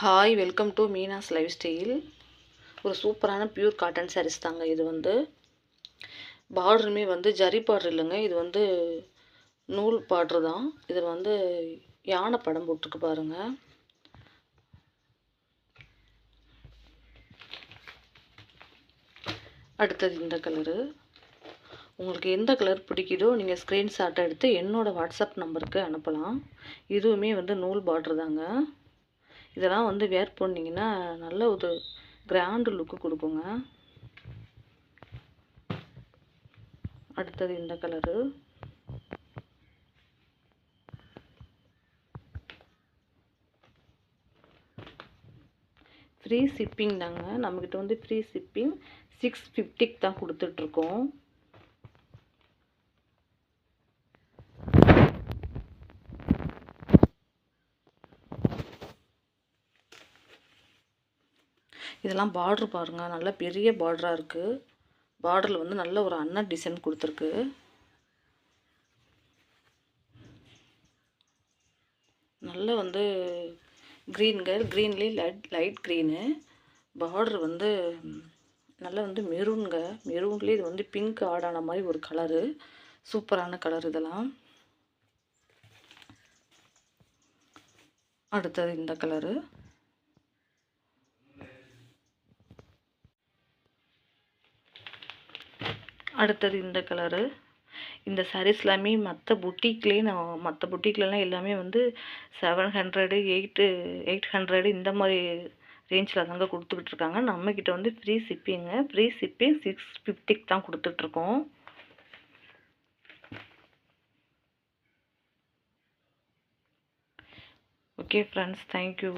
Hi welcome to Meena's life style ஒரு சூப்பரான pure cotton saris தாங்க இது வந்து. பார்டருமே வந்து ஜரி பார்டர் இல்லைங்க. இது வந்து நூல் பார்டர் தான். இதில் வந்து யானை படம் போட்டிருக்கு பாருங்க. அடுத்தது இந்த கலரு உங்களுக்கு எந்த கலர் பிடிக்குதோ நீங்கள் ஸ்க்ரீன்ஷாட்டை எடுத்து என்னோடய வாட்ஸ்அப் நம்பருக்கு அனுப்பலாம். இதுவுமே வந்து நூல் பார்டர் தாங்க. இதெல்லாம் வந்து வேர் பண்ணிங்கன்னா நல்ல ஒரு கிராண்டு லுக்கு கொடுக்குங்க. அடுத்தது இந்த கலரு ஃப்ரீ ஷிப்பிங் தாங்க. நம்மக்கிட்ட வந்து ஃப்ரீ ஷிப்பிங் சிக்ஸ் ஃபிஃப்டிக்கு தான் கொடுத்துட்ருக்கோம் இதெல்லாம் பார்ட்ரு பாருங்கள் நல்ல பெரிய பார்டராக இருக்குது பார்டரில் வந்து நல்ல ஒரு அன்ன டிசைன் கொடுத்துருக்கு. நல்ல வந்து க்ரீனுங்க க்ரீன்லேயே லைட் லைட் க்ரீனு பார்டர் வந்து நல்ல வந்து மெரூனுங்க மெரூன்லேயே இது வந்து பிங்க் ஆடான மாதிரி ஒரு கலரு சூப்பரான கலர் இதெல்லாம். அடுத்தது இந்த கலரு அடுத்தது இந்த கலரு இந்த சாரீஸ் எல்லாமே மற்ற புட்டிக்லேயே நான் மற்ற புட்டிக்லலாம் எல்லாமே வந்து seven hundred eight eight hundred இந்த மாதிரி ரேஞ்சில் தாங்க கொடுத்துக்கிட்டு இருக்காங்க நம்மக்கிட்ட வந்து ஃப்ரீ ஷிப்பிங்க ஃப்ரீ ஷிப்பிங் சிக்ஸ் ஃபிஃப்டிக்கு தான் கொடுத்துட்ருக்கோம் ஓகே ஃப்ரெண்ட்ஸ் தேங்க்யூ